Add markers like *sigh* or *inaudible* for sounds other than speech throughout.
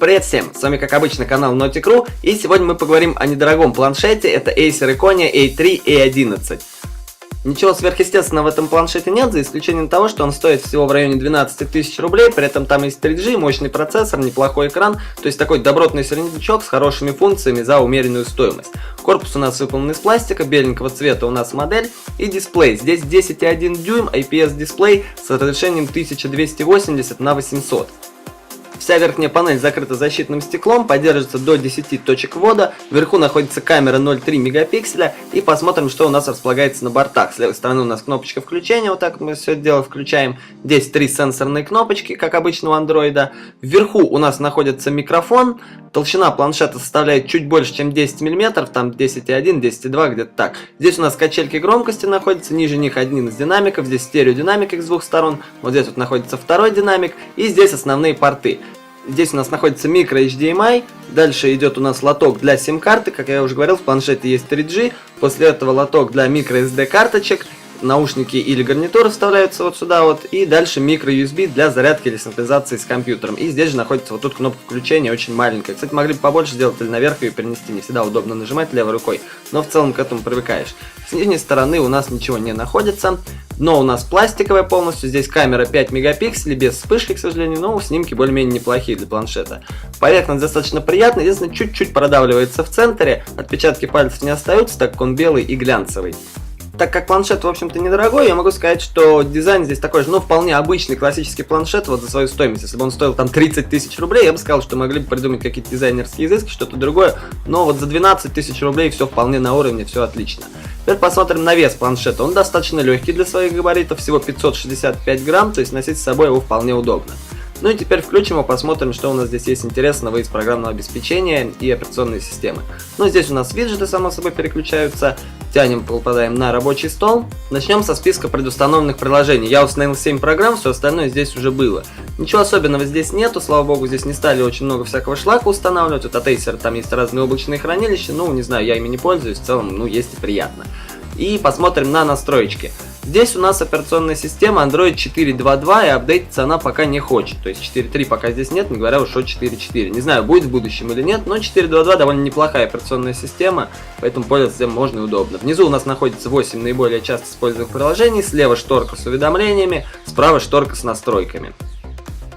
Привет всем, с вами как обычно канал Nautic.ru и сегодня мы поговорим о недорогом планшете, это Acer Iconia A3 A11. Ничего сверхъестественного в этом планшете нет, за исключением того, что он стоит всего в районе 12 тысяч рублей, при этом там есть 3G, мощный процессор, неплохой экран, то есть такой добротный середнячок с хорошими функциями за умеренную стоимость. Корпус у нас выполнен из пластика, беленького цвета у нас модель и дисплей. Здесь 10,1 дюйм IPS дисплей с разрешением 1280 на 800. Вся верхняя панель закрыта защитным стеклом, поддерживается до 10 точек ввода, вверху находится камера 0,3 мегапикселя и посмотрим, что у нас располагается на бортах. С левой стороны у нас кнопочка включения, вот так мы все дело включаем. Здесь три сенсорные кнопочки, как обычно у андроида. Вверху у нас находится микрофон, толщина планшета составляет чуть больше, чем 10 мм, там 10,1, 10,2, где-то так. Здесь у нас качельки громкости находятся, ниже них один из динамиков, здесь стереодинамик с двух сторон, вот здесь вот находится второй динамик, и здесь основные порты. Здесь у нас находится микро HDMI, дальше идет у нас лоток для сим-карты, как я уже говорил, в планшете есть 3G, после этого лоток для микро SD карточек, наушники или гарнитуры вставляются вот сюда вот, и дальше микро USB для зарядки или синхронизации с компьютером. И здесь же находится вот тут кнопка включения, очень маленькая. Кстати, могли бы побольше сделать или наверх ее перенести, не всегда удобно нажимать левой рукой, но в целом к этому привыкаешь. С нижней стороны у нас ничего не находится, но у нас пластиковая полностью, здесь камера 5 мегапикселей, без вспышки, к сожалению, но снимки более-менее неплохие для планшета. Поверхность достаточно приятная, единственное, чуть-чуть продавливается в центре, отпечатки пальцев не остаются, так как он белый и глянцевый. Так как планшет, в общем-то, недорогой, я могу сказать, что дизайн здесь такой же, ну, вполне обычный классический планшет, вот за свою стоимость. Если бы он стоил там 30 тысяч рублей, я бы сказал, что могли бы придумать какие-то дизайнерские изыски, что-то другое. Но вот за 12 тысяч рублей все вполне на уровне, все отлично. Теперь посмотрим на вес планшета. Он достаточно легкий для своих габаритов, всего 565 грамм, то есть носить с собой его вполне удобно. Ну и теперь включим и посмотрим, что у нас здесь есть интересного из программного обеспечения и операционной системы. Ну здесь у нас виджеты само собой переключаются, тянем, попадаем на рабочий стол. Начнем со списка предустановленных приложений. Я установил 7 программ, все остальное здесь уже было. Ничего особенного здесь нету, слава богу, здесь не стали очень много всякого шлака устанавливать. Вот от Acer там есть разные облачные хранилища, ну не знаю, я ими не пользуюсь, в целом, ну есть и приятно. И посмотрим на настроечки. Здесь у нас операционная система Android 4.2.2 и апдейтиться она пока не хочет. То есть 4.3 пока здесь нет, не говоря уж о 4.4. Не знаю, будет в будущем или нет, но 4.2.2 довольно неплохая операционная система, поэтому пользоваться можно и удобно. Внизу у нас находится 8 наиболее часто используемых приложений. Слева шторка с уведомлениями, справа шторка с настройками.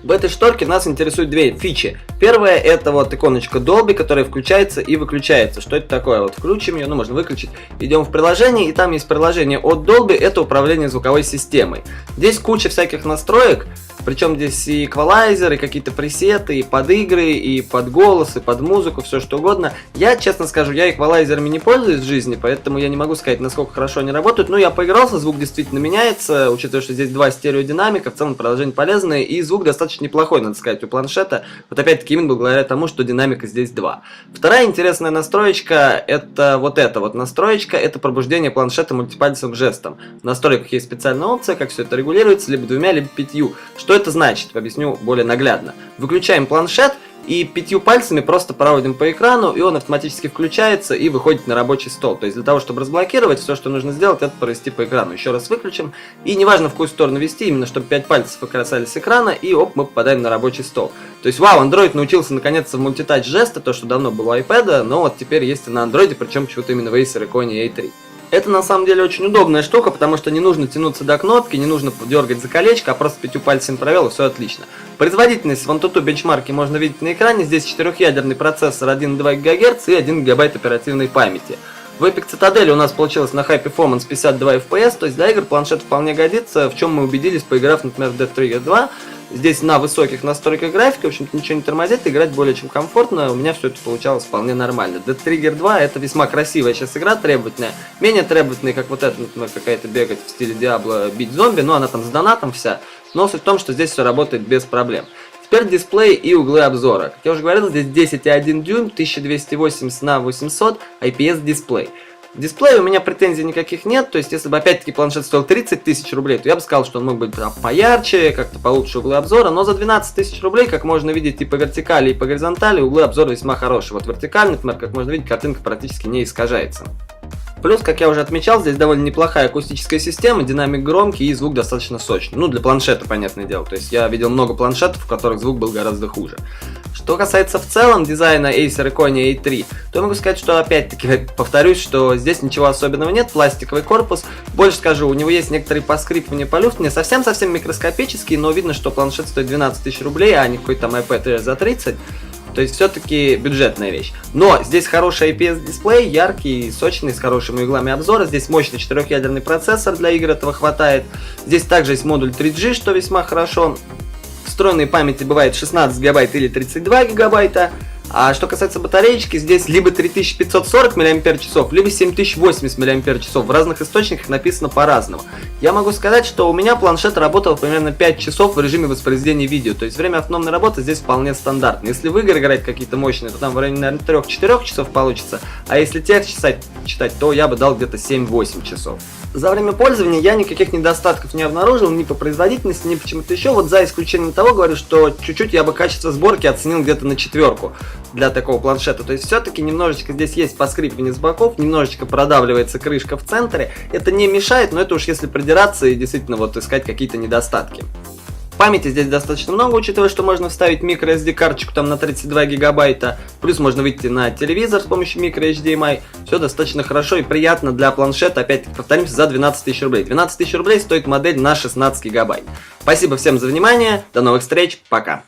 В этой шторке нас интересуют две фичи. Первая это вот иконочка Dolby, которая включается и выключается. Что это такое? Вот включим ее, ну можно выключить. Идем в приложение, и там есть приложение от Dolby, это управление звуковой системой. Здесь куча всяких настроек, причем здесь и эквалайзер, и какие-то пресеты, и под игры, и под голос, и под музыку, все что угодно. Я, честно скажу, я эквалайзерами не пользуюсь в жизни, поэтому я не могу сказать, насколько хорошо они работают. Ну, я поигрался, звук действительно меняется, учитывая, что здесь два стереодинамика, в целом приложение полезное, и звук достаточно неплохой, надо сказать, у планшета. Вот опять-таки именно благодаря тому, что динамика здесь два. Вторая интересная настроечка, это вот эта вот настроечка, это пробуждение планшета мультипальцевым жестом. В настройках есть специальная опция, как все это регулируется, либо двумя, либо пятью. Что это значит? Объясню более наглядно. Выключаем планшет и пятью пальцами просто проводим по экрану, и он автоматически включается и выходит на рабочий стол. То есть для того, чтобы разблокировать, все, что нужно сделать, это провести по экрану. Еще раз выключим, и неважно в какую сторону вести, именно чтобы 5 пальцев касались экрана, и оп, мы попадаем на рабочий стол. То есть, вау, Android научился наконец-то в мультитач жеста, то, что давно было у iPad, но вот теперь есть и на Android, причем почему-то именно в Acer Iconia A3. Это на самом деле очень удобная штука, потому что не нужно тянуться до кнопки, не нужно дергать за колечко, а просто пятью пальцами провел и все отлично. Производительность в Antutu бенчмарке можно видеть на экране. Здесь четырехъядерный процессор 1,2 ГГц и 1 ГБ оперативной памяти. В Epic Citadel у нас получилось на High Performance 52 FPS, то есть для игр планшет вполне годится, в чем мы убедились, поиграв, например, в Death Trigger 2. Здесь на высоких настройках графики, в общем-то ничего не тормозит, играть более чем комфортно, у меня все это получалось вполне нормально. Dead Trigger 2 это весьма красивая сейчас игра, требовательная, менее требовательная, как вот эта, например, какая-то бегать в стиле Diablo, бить зомби, но она там с донатом вся, но суть в том, что здесь все работает без проблем. Теперь дисплей и углы обзора. Как я уже говорил, здесь 10,1 дюйм, 1280 на 800 IPS дисплей. Дисплей у меня претензий никаких нет, то есть если бы опять-таки планшет стоил 30 тысяч рублей, то я бы сказал, что он мог быть там, поярче, как-то получше углы обзора, но за 12 тысяч рублей, как можно видеть и по вертикали, и по горизонтали, углы обзора весьма хорошие. Вот вертикально, например, как можно видеть, картинка практически не искажается. Плюс, как я уже отмечал, здесь довольно неплохая акустическая система, динамик громкий и звук достаточно сочный. Ну, для планшета, понятное дело. То есть я видел много планшетов, в которых звук был гораздо хуже. Что касается в целом дизайна Acer Iconia A3, то я могу сказать, что опять-таки *laughs* повторюсь, что здесь ничего особенного нет, пластиковый корпус. Больше скажу, у него есть некоторые поскрипывания по люфту, не совсем-совсем микроскопические, но видно, что планшет стоит 12 тысяч рублей, а не какой-то там iPad за 30. То есть все-таки бюджетная вещь. Но здесь хороший IPS-дисплей, яркий, сочный, с хорошими углами обзора. Здесь мощный четырехъядерный процессор, для игр этого хватает. Здесь также есть модуль 3G, что весьма хорошо. Встроенной памяти бывает 16 гигабайт или 32 гигабайта. А что касается батареечки, здесь либо 3540 мАч, либо 7080 мАч. В разных источниках написано по-разному. Я могу сказать, что у меня планшет работал примерно 5 часов в режиме воспроизведения видео. То есть время автономной работы здесь вполне стандартно. Если в игры играть какие-то мощные, то там в районе, наверное, 3-4 часов получится. А если текст читать, то я бы дал где-то 7-8 часов. За время пользования я никаких недостатков не обнаружил ни по производительности, ни почему-то еще. Вот за исключением того говорю, что чуть-чуть я бы качество сборки оценил где-то на четверку для такого планшета. То есть все-таки немножечко здесь есть поскрипывание с боков, немножечко продавливается крышка в центре. Это не мешает, но это уж если придираться и действительно вот искать какие-то недостатки. Памяти здесь достаточно много, учитывая, что можно вставить microSD карточку там на 32 гигабайта, плюс можно выйти на телевизор с помощью microHDMI. Все достаточно хорошо и приятно для планшета, опять-таки повторимся, за 12 тысяч рублей. 12 тысяч рублей стоит модель на 16 гигабайт. Спасибо всем за внимание, до новых встреч, пока.